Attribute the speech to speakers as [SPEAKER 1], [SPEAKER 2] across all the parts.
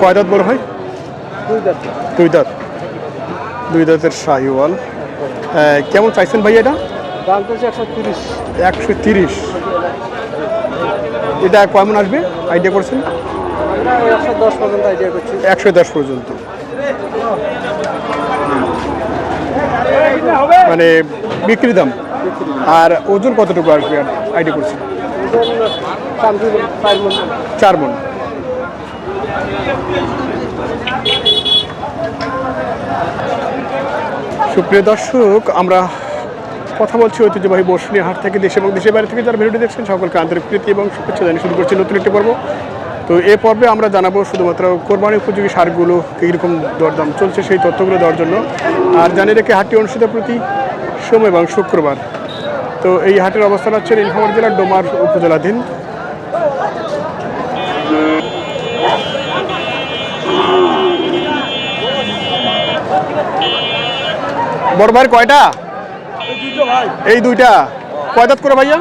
[SPEAKER 1] কয় দাঁত বড় হয়? দুই দাঁত। দুই দাঁতের শাহিওয়াল। কেমন চাইছেন ভাই এটা?
[SPEAKER 2] একশো তিরিশ।
[SPEAKER 1] এটা কেমন আসবে? আইডিয়া করছেন?
[SPEAKER 2] একশো দশ পর্যন্ত আইডিয়া করছি।
[SPEAKER 1] একশো দশ পর্যন্ত। মানে বিক্রি দাম। আর ওজন কতটুকু আসবে? আইডিয়া করছেন? চার মন। সুপ্রিয় দর্শক, আমরা কথা বলছি ঐতিহ্যবাহী বর্ষণী হাট থেকে দেশ এবং দেশের বাইরে থেকে। যারা ভিডিওটি দেখছেন, সকলকে আন্তরিক প্রীতি এবং শুভেচ্ছা জানিয়ে শুরু করছি নতুন একটি পর্ব। তো এ পর্বে আমরা জানাব শুধুমাত্র কোরবানি উপযোগী সারগুলো কীরকম দরদাম চলছে সেই তথ্যগুলো দেওয়ার জন্য। আর জানিয়ে রেখে হাটটি অনুষ্ঠিত প্রতি সোম এবং শুক্রবার। তো এই হাটের অবস্থান হচ্ছে নীলফামারী জেলার ডোমার উপজেলাধীন। বড় ভাইয়ের কয়টা? এই দুইটা। কয় দাঁত করে ভাইয়া?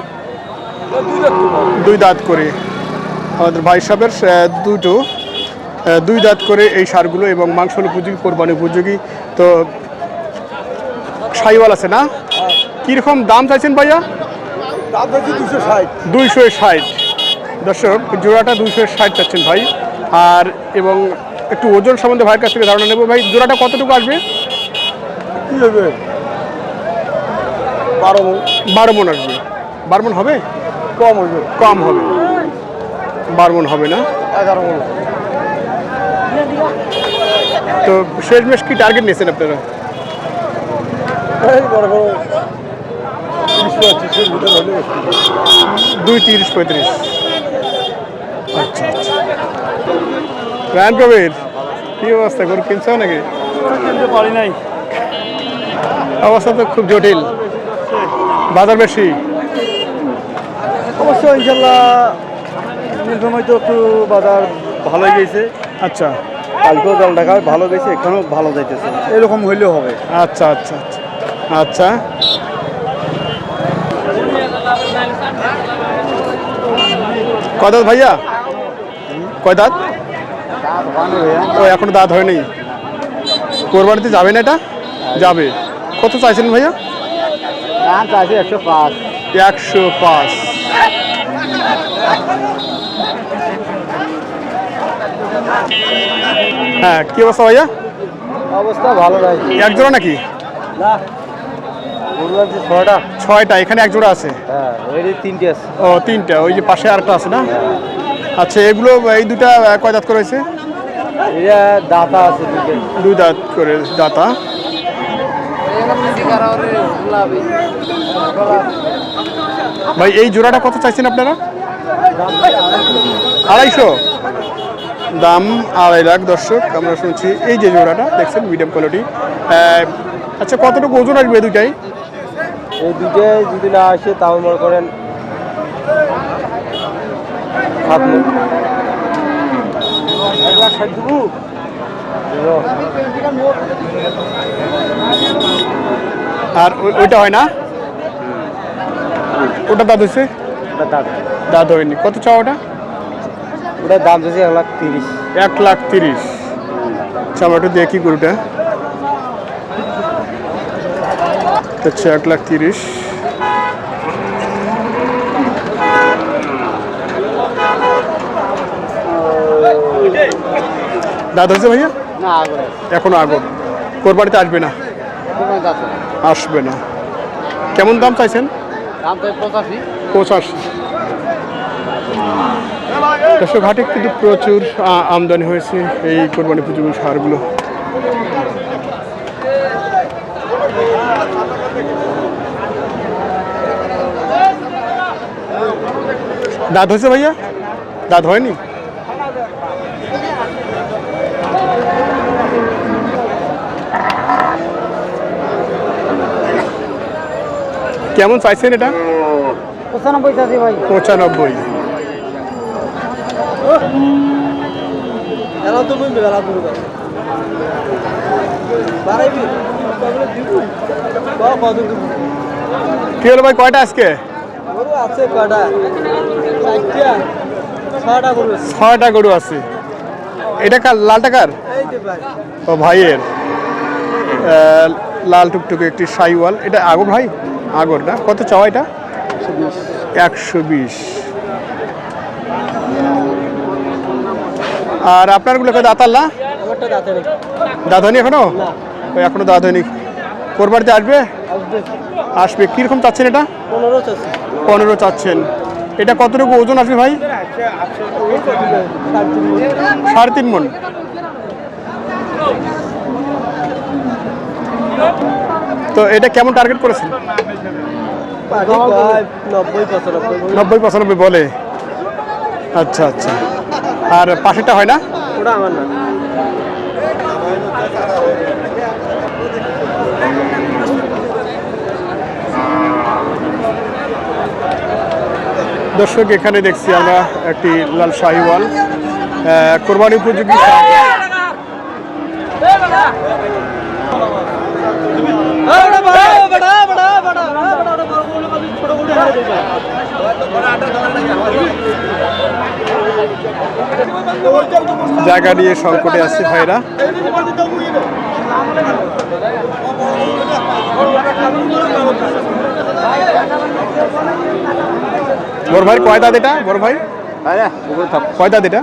[SPEAKER 1] দুই দাঁত করে। আমাদের ভাই সাহেবের দুটো। দুই দাঁত করে এই সারগুলো এবং মাংস উপযোগী কোরবানি উপযোগী। তো, সাইওয়াল আছে না? কীরকম দাম চাইছেন ভাইয়া?
[SPEAKER 2] দাম হচ্ছে দুশো ষাট।
[SPEAKER 1] দুইশো ষাট। দর্শক জোড়াটা দুইশো ষাট চাচ্ছেন ভাই। আর এবং একটু ওজন সম্বন্ধে ভাইয়ের কাছ থেকে ধারণা নেব। ভাই জোড়াটা কতটুকু আসবে?
[SPEAKER 2] কি হবে? বারো মন।
[SPEAKER 1] বারো মন আসবে। বারো মন হবে?
[SPEAKER 2] কম হবে।
[SPEAKER 1] কম হবে। বারো মন হবে না?
[SPEAKER 2] এগারো মন।
[SPEAKER 1] তো শেষমেশ কি টার্গেট নিয়েছেন আপনারা?
[SPEAKER 2] ভিতরে হলে
[SPEAKER 1] দুই তিরিশ পঁয়ত্রিশ। আচ্ছা আচ্ছা। রায়ন কবির কি অবস্থা? গরু কিনছো নাকি?
[SPEAKER 2] কিনতে পারি নাই।
[SPEAKER 1] অবস্থা তো খুব জটিল। বাজার বেশি?
[SPEAKER 2] অবশ্য ইনশাল্লাহ নীলফামারী তো একটু বাজার ভালোই গেছে।
[SPEAKER 1] আচ্ছা।
[SPEAKER 2] কালকেও জল ঢাকায় ভালো গেছে এখানেও ভালো যাইতেছে। এরকম হইলেও হবে।
[SPEAKER 1] আচ্ছা আচ্ছা আচ্ছা। আচ্ছা। কয় দাঁত ভাইয়া? কয় দাঁত? ও এখনও দাঁত হয়নি। কোরবানিতে যাবে না এটা? যাবে। কত চাইছেন ভাইয়া?
[SPEAKER 2] একশো পাঁচ।
[SPEAKER 1] একশো পাঁচ হ্যাঁ কি অবস্থা ভাইয়া?
[SPEAKER 2] অবস্থা ভালো নাই
[SPEAKER 1] এক জোড়া নাকি?
[SPEAKER 2] না। ছয়টা।
[SPEAKER 1] ছয়টা এখানে এক জোড়া আছে।
[SPEAKER 2] হ্যাঁ তিনটে আছে।
[SPEAKER 1] ও তিনটা ওই যে পাশে আরেকটা আছে না? আচ্ছা এগুলো এই দুটা কয় দাঁত করে হয়েছে?
[SPEAKER 2] দাতা আছে
[SPEAKER 1] দুই দাঁত করে দাতা। ভাই এই জোড়াটা কত চাইছেন আপনারা? আড়াইশো। দাম আড়াই লাখ দর্শক আমরা শুনছি এই যে জোড়াটা দেখছেন মিডিয়াম কোয়ালিটি আচ্ছা কতটুকু ওজন আসবে এই দুইটাই?
[SPEAKER 2] এই দুটোই যদি না আসে তাও মনে করেন সাত এক লাখ ষাট দেবো? দেবো।
[SPEAKER 1] আর ওইটা হয় না? ওটা দাঁত হয়েছে দাঁত। হয়নি। কত চাও ওটা?
[SPEAKER 2] ওটার দাম চাইছে এক লাখ তিরিশ।
[SPEAKER 1] এক লাখ তিরিশ। আমরা একটু দেখি গরুটা। আচ্ছা এক লাখ তিরিশ। দাঁত হয়েছে ভাইয়া? এখনও আগর কোরবানিতে আসবে না? আসবে না। কেমন দাম চাইছেন?
[SPEAKER 2] পঁচাশি।
[SPEAKER 1] দর্শক হাটে কিন্তু প্রচুর আমদানি হয়েছে এই কোরবানি পুজো সারগুলো দাঁত হয়েছে ভাইয়া? দাঁত হয়নি? কেমন চাইছেন এটা?
[SPEAKER 2] পঁচানব্বই চাষি ভাই।
[SPEAKER 1] পঁচানব্বই।
[SPEAKER 2] এরা
[SPEAKER 1] কি হলো ভাই কয়টা আজকে?
[SPEAKER 2] আছে
[SPEAKER 1] ছয়টা গরু আছে। এটা কার লালটা কার
[SPEAKER 2] এই যে ভাই।
[SPEAKER 1] ও ভাইয়ের। লাল টুকটুকে একটি সাইওয়াল। এটা আগর ভাই? আগর না? কত চাওয়া এটা? একশো বিশ। আর আপনারগুলো কত দাঁতাল
[SPEAKER 2] আমারটা দাঁতে নেই
[SPEAKER 1] দাঁত হয়নি
[SPEAKER 2] এখনও?
[SPEAKER 1] ওই এখনও দাঁত হয়নি। কোরবানিতে আসবে?
[SPEAKER 2] আসবে।
[SPEAKER 1] আসবে। কীরকম চাচ্ছেন এটা?
[SPEAKER 2] পনেরো চাষি
[SPEAKER 1] পনেরো চাচ্ছেন। এটা কতটুকু ওজন আসবে ভাই? সাড়ে তিন মন। তো এটা কেমন টার্গেট করেছেন?
[SPEAKER 2] নব্বই পঁচানব্বই
[SPEAKER 1] নব্বই পঁচানব্বই বলে। আচ্ছা আচ্ছা। আর পাশেরটা হয় না?
[SPEAKER 2] ওটা আমার না।
[SPEAKER 1] দর্শক এখানে দেখছি আমরা একটি লাল শাহিওয়াল কোরবানি উপযোগী জায়গা নিয়ে সংকটে আছে ভাইরা। বড় ভাই কয় দাঁত এটা? বড় ভাই? কয় দাঁত এটা?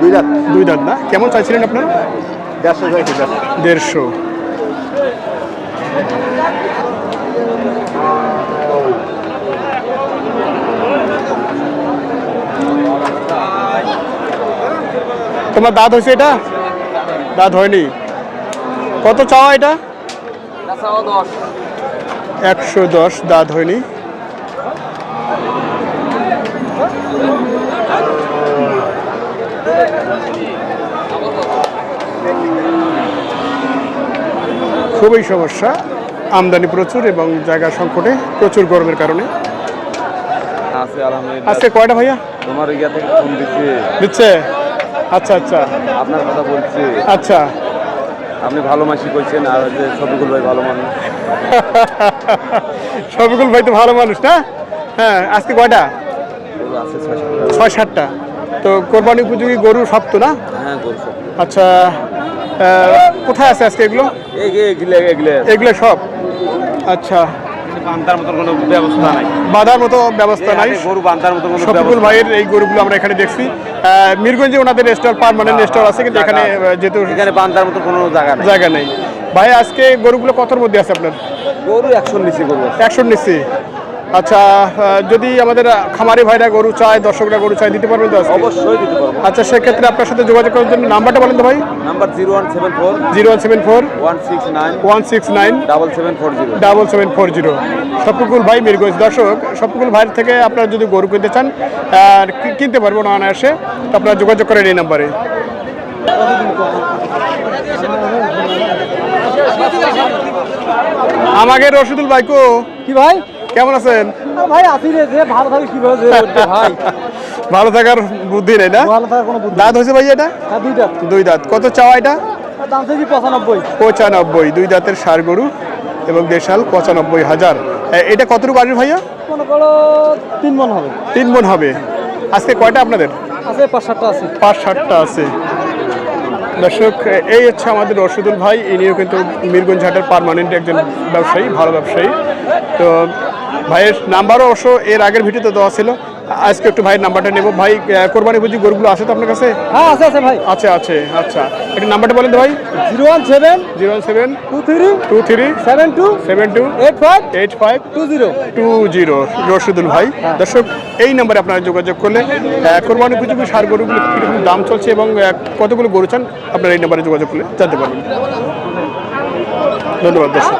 [SPEAKER 2] দুই রাত
[SPEAKER 1] দুই দাঁত না? কেমন চাইছিলেন আপনার?
[SPEAKER 2] দেড়শো।
[SPEAKER 1] দেড়শো। তোমার দাঁত হয়েছে এটা? দাঁত হয়নি। কত চাওয়া এটা? একশো দশ দাঁত হয়নি। খুবই সমস্যা। আমদানি প্রচুর এবং জায়গা সংকটে প্রচুর গরমের কারণে। আজকে কয়টা ভাইয়া?
[SPEAKER 3] তোমার ইয়া থেকে ফোন দিচ্ছি।
[SPEAKER 1] দিচ্ছে? আচ্ছা আচ্ছা।
[SPEAKER 3] আপনার কথা বলছি।
[SPEAKER 1] আচ্ছা।
[SPEAKER 3] আপনি ভালো মাসি করছেন আর যে শফিকুল ভাই ভালো মানুষ।
[SPEAKER 1] শফিকুল ভাই তো ভালো মানুষ না? হ্যাঁ আজকে কয়টা?
[SPEAKER 3] ছয় সাতটা।
[SPEAKER 1] তো কোরবানি উপযোগী গরু সব তো না?
[SPEAKER 3] হ্যাঁ
[SPEAKER 1] আচ্ছা কোথায় আছে আজকে এগুলো।
[SPEAKER 3] এগুলো
[SPEAKER 1] সব? আচ্ছা।
[SPEAKER 3] বান্ধার মতন কোনো ব্যবস্থা নাই।
[SPEAKER 1] বাধার মতো ব্যবস্থা নাই।
[SPEAKER 3] গরু বান্ধার মতন কোনো
[SPEAKER 1] শফিকুল ভাইয়ের এই গরুগুলো আমরা এখানে দেখছি। মিরগঞ্জে ওনাদের স্টল পারমানেন্ট স্টল আছে কিন্তু এখানে যেহেতু
[SPEAKER 3] এখানে বান্ধার মতো কোনো জায়গা
[SPEAKER 1] জায়গা নেই। ভাই আজকে গরুগুলো কতর মধ্যে আছে আপনার?
[SPEAKER 3] গরু একশো নিচে গরু।
[SPEAKER 1] একশোর নিচ্ছি আচ্ছা যদি আমাদের খামারি ভাইরা গরু চায় দর্শকরা গরু চায় দিতে পারবেন তো
[SPEAKER 3] অবশ্যই দিতে পারব।
[SPEAKER 1] আচ্ছা সেক্ষেত্রে আপনার সাথে যোগাযোগ করার জন্য নাম্বারটা বলেন তো ভাই।
[SPEAKER 3] Number zero one seven four
[SPEAKER 1] zero one seven four
[SPEAKER 3] one six nine
[SPEAKER 1] one six nine
[SPEAKER 3] double seven four zero.
[SPEAKER 1] Double seven four zero. Shafikul ভাই মিরগঞ্জ দর্শক শফিকুল ভাইয়ের থেকে আপনারা যদি গরু কিনতে চান আর কি- কিনতে পারব না অনায়াসে তো আপনারা যোগাযোগ করেন এই নাম্বারে। আমাকে রশিদুল ভাইকো
[SPEAKER 2] কি ভাই?
[SPEAKER 1] কেমন আছেন?
[SPEAKER 2] ভাই আসি রে যে ভালো থাকে কীভাবে যে ভাই
[SPEAKER 1] ভালো থাকার বুদ্ধি নেই না?
[SPEAKER 2] ভালো থাকার কোনো বুদ্ধি
[SPEAKER 1] দাঁত হয়েছে ভাই এটা?
[SPEAKER 2] হ্যাঁ দুইটা
[SPEAKER 1] দুই দাঁত। কত চাওয়া এটা?
[SPEAKER 2] দাম চাইছি পঁচানব্বই।
[SPEAKER 1] পঁচানব্বই। দুই দাঁতের সার গরু এবং দেশাল পঁচানব্বই হাজার। এটা কতটুকু আসবে ভাইয়া?
[SPEAKER 2] মনে করো তিন মন হবে।
[SPEAKER 1] তিন মন হবে। আজকে কয়টা আপনাদের?
[SPEAKER 2] আছে পাঁচ সাতটা আছে।
[SPEAKER 1] পাঁচ ষাটটা আছে। দর্শক এই হচ্ছে আমাদের রশিদুল ভাই। ইনিও কিন্তু মিরগঞ্জ হাটের পারমানেন্ট একজন ব্যবসায়ী ভালো ব্যবসায়ী। তো ভাইয়ের নাম্বারও অবশ্য এর আগের ভিডিওতে দেওয়া ছিল। আজকে একটু ভাইয়ের নাম্বারটা নেব। ভাই কোরবানি বুঝি গরুগুলো আছে তো আপনার কাছে?
[SPEAKER 2] হ্যাঁ আছে আছে ভাই।
[SPEAKER 1] আছে আছে আচ্ছা। একটু নাম্বারটা বলেন তো ভাই।
[SPEAKER 2] Zero one seven
[SPEAKER 1] zero one seven
[SPEAKER 2] two three
[SPEAKER 1] two three
[SPEAKER 2] seven two
[SPEAKER 1] seven two
[SPEAKER 2] eight five
[SPEAKER 1] eight five
[SPEAKER 2] two zero.
[SPEAKER 1] Two zero. Rashidul ভাই দর্শক এই নম্বরে আপনারা যোগাযোগ করলে কোরবানি উপযোগী সার গরুগুলো কীরকম দাম চলছে এবং কতগুলো গরু চান আপনারা এই নম্বরে যোগাযোগ করলে জানতে পারবেন। ধন্যবাদ দর্শক।